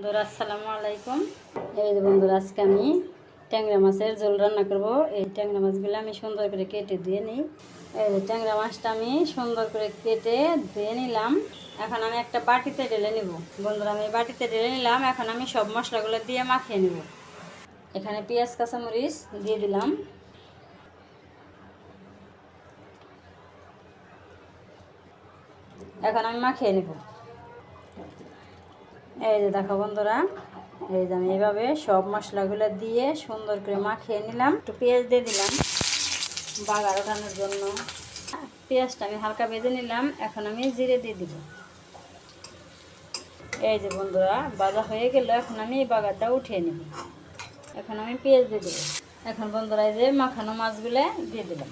বন্ধুরা, আসসালামু আলাইকুম। এই যে বন্ধুরা, আজকে আমি ট্যাংরা মাছের ঝোল রান্না করব। এই ট্যাংরা মাছগুলো আমি সুন্দর করে কেটে দিয়ে নিই। এই যে ট্যাংরা মাছটা আমি সুন্দর করে কেটে ধুয়ে নিলাম। এখন আমি একটা বাটিতে ঢেলে নিব। বন্ধুরা, আমি বাটিতে ঢেলে নিলাম। এখন আমি সব মশলাগুলো দিয়ে মাখিয়ে নিব। এখানে পেঁয়াজ, কাঁচামরিচ দিয়ে দিলাম। এখন আমি মাখিয়ে নেব। এই যে দেখো বন্ধুরা, এই যে আমি এইভাবে সব মশলাগুলো দিয়ে সুন্দর করে মাখিয়ে নিলাম। একটু পেঁয়াজ দিয়ে দিলাম, বাগার ওঠানোর জন্য। পেঁয়াজটা আমি হালকা ভেজে নিলাম, এখন আমি জিরে দিয়ে দিব। এই যে বন্ধুরা বাজা হয়ে গেল, এখন আমি এই বাগারটা উঠিয়ে নেব। এখন আমি পেঁয়াজ দিয়ে দেবো। এখন বন্ধুরা এই যে মাখানো মাছগুলো দিয়ে দিলাম।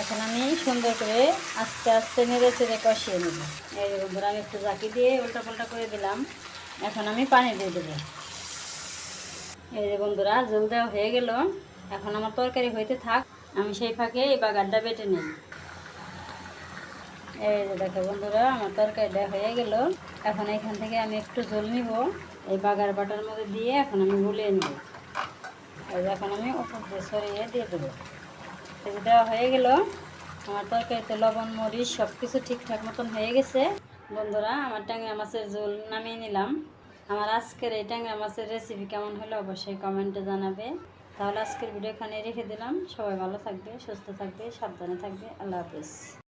এখন আমি সুন্দর করে আস্তে আস্তে নেড়ে চেড়ে কষিয়ে নেব। এই বন্ধুরা, আমি একটু জাকি দিয়ে উল্টা পাল্টা করে দিলাম। এখন আমি পানি দিয়ে দেবো। এই যে বন্ধুরা, জল দেওয়া হয়ে গেল। এখন আমার তরকারি হইতে থাক, আমি সেই ফাঁকে এই বাগারটা বেটে নিই এই যে দেখো বন্ধুরা, আমার তরকারিটা হয়ে গেল। এখন এখান থেকে আমি একটু জল নিব। এই বাগার বাটার মধ্যে দিয়ে এখন আমি গুলিয়ে নেব। এখন আমি উপর দিয়ে সরিয়ে দিয়ে দেবো। এই দেওয়া হয়ে গেল। আমার তরকারিতে লবণ, মরিচ সব কিছু ঠিকঠাক মতন হয়ে গেছে। বন্ধুরা, আমার ট্যাংরা মাছের ঝোল নামিয়ে নিলাম। আমার আজকের এই ট্যাংরা মাছের রেসিপি কেমন হলো অবশ্যই কমেন্টে জানাবে। তাহলে আজকের ভিডিও এখানে রেখে দিলাম। সবাই ভালো থাকবে, সুস্থ থাকবে, সাবধানে থাকবে। আল্লাহ হাফিজ।